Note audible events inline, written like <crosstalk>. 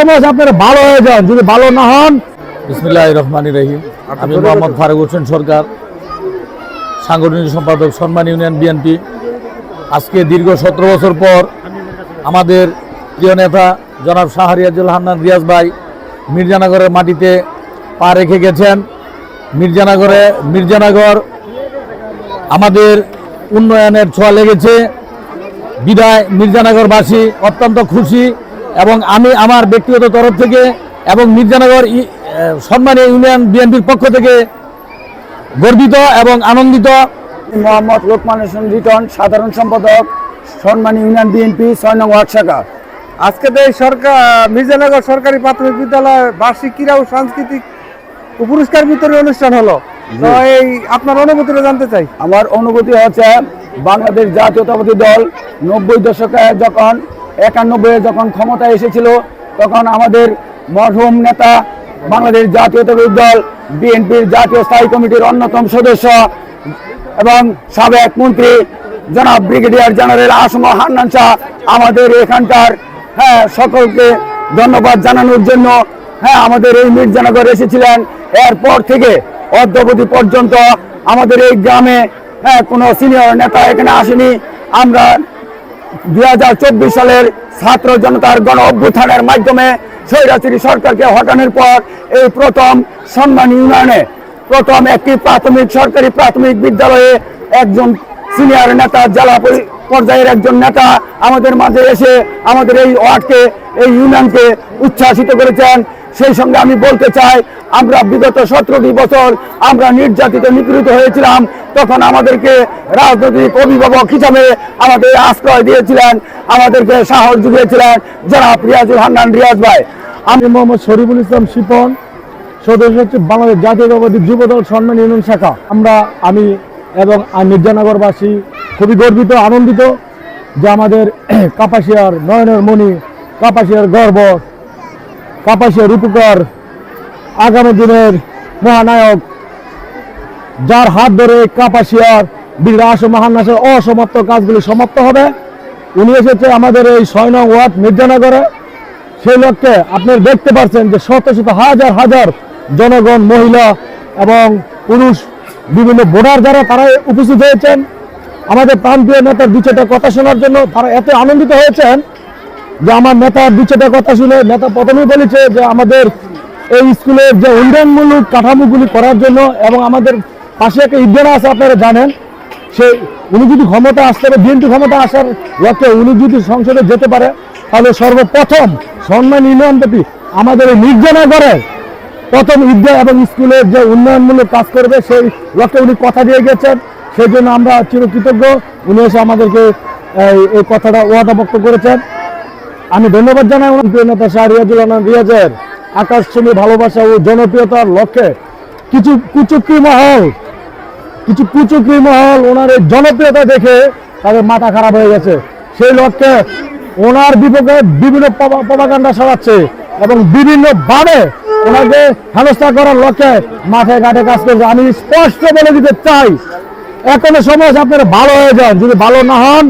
আপনারা ভালো হয়ে যান যদি ভালো না হন। বিসমিল্লাহ রহমান রহিম। আমি মোহাম্মদ ফারুক হোসেন সরকার সাংগঠনিক সম্পাদক সম্মান ইউনিয়ন বিএনপি। আজকে দীর্ঘ সতেরো বছর পর আমাদের প্রিয় নেতা জনাব শাহরিয়াজুল হান্নান রিয়াজ ভাই মির্জানগরের মাটিতে পা রেখে গেছেন। মির্জানগরে মির্জানগর আমাদের উন্নয়নের ছোঁয়া লেগেছে। বিদায় মির্জানগরবাসী অত্যন্ত খুশি। এবং আমি আমার ব্যক্তিগত তরফ থেকে এবং মির্জানগর সম্মানীয় ইউনিয়ন বিএনপির পক্ষ থেকে গর্বিত এবং আনন্দিত। মোহাম্মদ লোকমান হোসেন রিটন সাধারণ সম্পাদক সম্মানী ইউনিয়ন বিএনপি ছয় নং ওয়ার্ড শাখা। আজকে তো এই সরকার মির্জানগর সরকারি প্রাথমিক বিদ্যালয় বার্ষিক ক্রীড়া ও সাংস্কৃতিক পুরস্কার বিতরণ অনুষ্ঠান হলো। তো এই আপনার অনুভূতিটা জানতে চাই। আমার অনুভূতি হচ্ছে বাংলাদেশ জাতীয়তাবাদী দল নব্বই দশকে যখন একানব্বই যখন ক্ষমতায় এসেছিল, তখন আমাদের মরহুম নেতা বাংলাদেশ জাতীয়তাবাদী দল, বিএনপির জাতীয় স্থায়ী কমিটির অন্যতম সদস্য এবং সাবেক মন্ত্রী জনাব ব্রিগেডিয়ার জেনারেল আসম হান্নান শাহ আমাদের এখানকার হ্যাঁ সকলকে ধন্যবাদ জানানোর জন্য হ্যাঁ আমাদের এই মির্জানগর এসেছিলেন। এরপর থেকে অদ্যবধি পর্যন্ত আমাদের এই গ্রামে হ্যাঁ কোনো সিনিয়র নেতা এখানে আসেনি। আমরা দুই হাজার চব্বিশ সালের ছাত্র জনতার গণ অভ্যুত্থানের মাধ্যমে স্বৈরাচারী সরকারকে হটানোর পর এই প্রথম সম্মান ইউনিয়নে, প্রথম একটি প্রাথমিক সরকারি প্রাথমিক বিদ্যালয়ে একজন সিনিয়র নেতা, জেলা পরি- পর্যায়ের একজন নেতা আমাদের মাঝে এসে আমাদের এই ওয়ার্ডকে, এই ইউনিয়নকে উচ্ছ্বাসিত করেছেন। সেই সঙ্গে আমি বলতে চাই আমরা বিগত সতেরোটি বছর আমরা নির্যাতিত, নিপীড়িত হয়েছিলাম। তখন আমাদেরকে রাজনৈতিক অভিভাবক হিসাবে আমাদের আশ্রয় দিয়েছিলেন, আমাদেরকে সাহস জুগিয়েছিলেন। যারা রিয়াজুল হান্নান রিয়াজ ভাই। আমি মোহাম্মদ শরীফুল ইসলাম শিপন সদস্য হচ্ছে বাংলাদেশ জাতীয়তাবাদী যুবদল সম্মান ইউনিয়ন শাখা। আমরা, আমি এবং মির্জানগরবাসী খুবই গর্বিত, আনন্দিত যে আমাদের <clears throat> কাপাসিয়ার নয়নের মণি, কাপাসিয়ার গর্ব, কাপাসিয়ার উপকার আগামী দিনের মহানায়ক, যার হাত ধরে কাপাসিয়ার বীর আস মহানাসের অসমাপ্ত কাজগুলি সমাপ্ত হবে। উনি এসেছে আমাদের এই ছয় নং ওয়ার্ড মির্জানগরে। সেই লক্ষ্যে আপনি দেখতে পাচ্ছেন যে শত শত হাজার হাজার জনগণ, মহিলা এবং পুরুষ, বিভিন্ন ভোটার যারা তারা উপস্থিত হয়েছেন। আমাদের প্রান্তীয় নেতার দু কথা শোনার জন্য তারা এত আনন্দিত হয়েছেন যে আমার নেতার দু কথা শুনে, নেতা প্রথমেই বলেছে যে আমাদের এই স্কুলের যে উন্নয়নমূলক কাঠামোগুলি করার জন্য এবং আমাদের পাশে একটা ইডেনা আছে, আপনারা জানেন। সে উনি যদি ক্ষমতা আসতে পারে, বিএনপি ক্ষমতা আসার লক্ষ্যে উনি যদি সংসদে যেতে পারে, তাহলে সর্বপ্রথম সম্মান ইউনিয়ন ব্যাপী আমাদের এই নির্জনগরে প্রথম ঈদগাহ এবং স্কুলের যে উন্নয়নমূলক কাজ করবে, সেই লক্ষ্যে উনি কথা দিয়ে গেছেন। সেই জন্য আমরা চিরকৃতজ্ঞ। উনি এসে আমাদেরকে এই- কথাটা ওয়াদাভক্ত করেছেন। আমি ধন্যবাদ জানাই। নেতা শাহ রিয়াজুল রহমান রিয়াজের ভালোবাসা ও জনপ্রিয়তার লক্ষ্যে কিছু কুচুক্রি মহল, কিছু কুচুক্রি মহল ওনার এই জনপ্রিয়তা দেখে তাদের মাথা খারাপ হয়ে গেছে। সেই লক্ষ্যে ওনার বিপক্ষে বিভিন্ন প্রপাগান্ডা ছড়াচ্ছে এবং বিভিন্ন ভাবে ওনাকে হেনস্থা করার লক্ষ্যে মাথায় ঘাটে কাজ করছে। আমি স্পষ্ট বলে দিতে চাই, এখনও সমাজ আপনারা ভালো হয়ে যান, যদি ভালো না হন